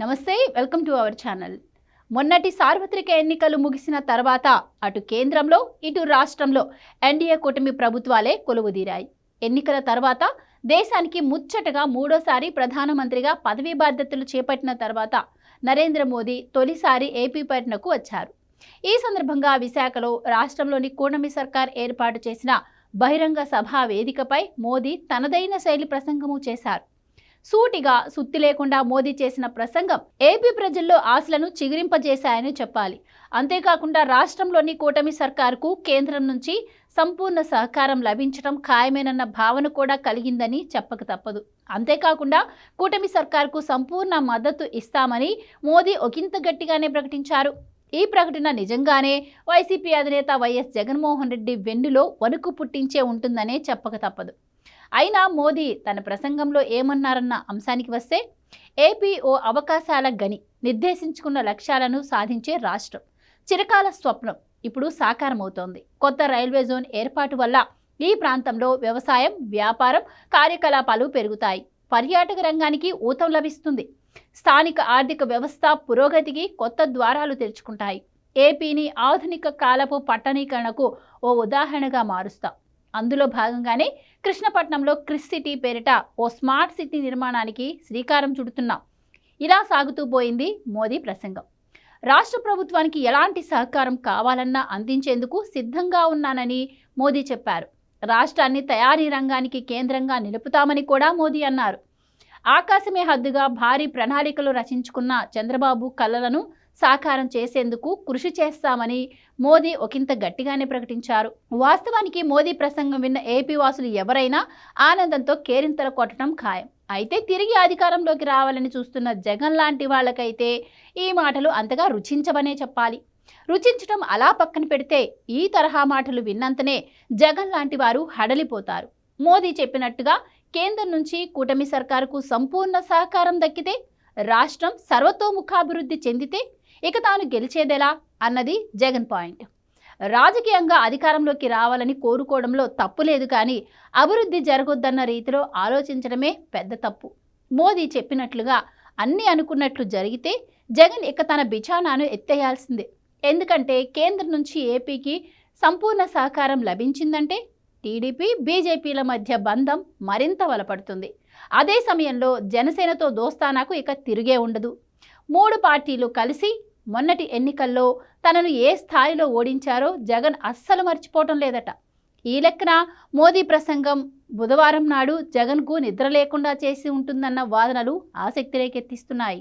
నమస్తే welcome to our channel. మొన్నటి సార్వత్రిక ఎన్నికలు ముగిసిన తర్వాత అటు కేంద్రంలో ఇటు రాష్ట్రంలో ఎన్డీఏ కూటమి ప్రభుత్వాలే కొలువుదీరాయి. ఎన్నికల తర్వాత దేశానికి ముచ్చటగా మూడోసారి ప్రధానమంత్రిగా పదవీ బాధ్యతలు చేపట్టిన తర్వాత నరేంద్ర మోదీ తొలిసారి ఏపీ పర్యటనకు వచ్చారు. ఈ సందర్భంగా విశాఖలో రాష్ట్రంలోని కూటమి సర్కార్ ఏర్పాటు చేసిన బహిరంగ సభా వేదికపై మోదీ తనదైన శైలి ప్రసంగము చేశారు. సూటిగా సుత్తి లేకుండా మోదీ చేసిన ప్రసంగం ఏపీ ప్రజల్లో ఆశలను చిగురింపజేశాయని చెప్పాలి. అంతేకాకుండా రాష్ట్రంలోని కూటమి సర్కారుకు కేంద్రం నుంచి సంపూర్ణ సహకారం లభించడం ఖాయమేనన్న భావన కూడా కలిగిందని చెప్పక తప్పదు. అంతేకాకుండా కూటమి సర్కారుకు సంపూర్ణ మద్దతు ఇస్తామని మోదీ ఒకంత గట్టిగానే ప్రకటించారు. ఈ ప్రకటన నిజంగానే వైసీపీ అధినేత వైఎస్ జగన్మోహన్ రెడ్డి వెన్నులో వణుకు పుట్టించే ఉంటుందనే చెప్పక తప్పదు. అయినా మోదీ తన ప్రసంగంలో ఏమన్నారన్న అంశానికి వస్తే ఏపీ ఓ అవకాశాల గని నిర్దేశించుకున్న లక్ష్యాలను సాధించే రాష్ట్రం. చిరకాల స్వప్నం ఇప్పుడు సాకారమవుతోంది. కొత్త రైల్వే జోన్ ఏర్పాటు వల్ల ఈ ప్రాంతంలో వ్యవసాయం వ్యాపారం కార్యకలాపాలు పెరుగుతాయి. పర్యాటక రంగానికి ఊతం లభిస్తుంది. స్థానిక ఆర్థిక వ్యవస్థ పురోగతికి కొత్త ద్వారాలు తెరుచుకుంటాయి. ఏపీని ఆధునిక కాలపు పట్టణీకరణకు ఓ ఉదాహరణగా మారుస్తాం. అందులో భాగంగానే కృష్ణపట్నంలో క్రిస్ సిటీ పేరిట ఓ స్మార్ట్ సిటీ నిర్మాణానికి శ్రీకారం చుడుతున్నాం ఇలా సాగుతూ పోయింది మోదీ ప్రసంగం. రాష్ట్ర ప్రభుత్వానికి ఎలాంటి సహకారం కావాలన్నా అందించేందుకు సిద్ధంగా ఉన్నానని మోదీ చెప్పారు. రాష్ట్రాన్ని తయారీ రంగానికి కేంద్రంగా నిలుపుతామని కూడా మోదీ అన్నారు. ఆకాశమే హద్దుగా భారీ ప్రణాళికలు రచించుకున్న చంద్రబాబు కళ్ళలను సాకారం చేసేందుకు కృషి చేస్తామని మోదీ ఒకంత గట్టిగానే ప్రకటించారు. వాస్తవానికి మోదీ ప్రసంగం విన్న ఏపీ వాసులు ఎవరైనా ఆనందంతో కేరింతలు కొట్టడం ఖాయం. అయితే తిరిగి అధికారంలోకి రావాలని చూస్తున్న జగన్ లాంటి వాళ్ళకైతే ఈ మాటలు అంతగా రుచించవనే చెప్పాలి. రుచించడం అలా పక్కన పెడితే ఈ తరహా మాటలు విన్నంతనే జగన్ లాంటి వారు హడలిపోతారు. మోదీ చెప్పినట్టుగా కేంద్రం నుంచి కూటమి సర్కారుకు సంపూర్ణ సహకారం దక్కితే రాష్ట్రం సర్వతోముఖాభివృద్ధి చెందితే ఇక తాను గెలిచేదెలా? అన్నది జగన్ పాయింట్. రాజకీయంగా అధికారంలోకి రావాలని కోరుకోవడంలో తప్పు లేదు కానీ అభివృద్ధి జరగొద్దన్న రీతిలో ఆలోచించడమే పెద్ద తప్పు. మోదీ చెప్పినట్లుగా అన్ని అనుకున్నట్లు జరిగితే జగన్ ఇక తన బిచానాను ఎత్తేయాల్సిందే. ఎందుకంటే కేంద్రం నుంచి ఏపీకి సంపూర్ణ సహకారం లభించిందంటే టీడీపీ బీజేపీల మధ్య బంధం మరింత బలపడుతుంది అదే సమయంలో జనసేనతో దోస్తానాకు ఇక తిరిగే ఉండదు. మూడు పార్టీలు కలిసి మొన్నటి ఎన్నికల్లో తనను ఏ స్థాయిలో ఓడించారో జగన్ అస్సలు మర్చిపోవటం లేదట. ఈ లెక్కన మోదీ ప్రసంగం బుధవారం నాడు జగన్కు నిద్ర లేకుండా చేసి ఉంటుందన్న వాదనలు ఆసక్తి రేకెత్తిస్తున్నాయి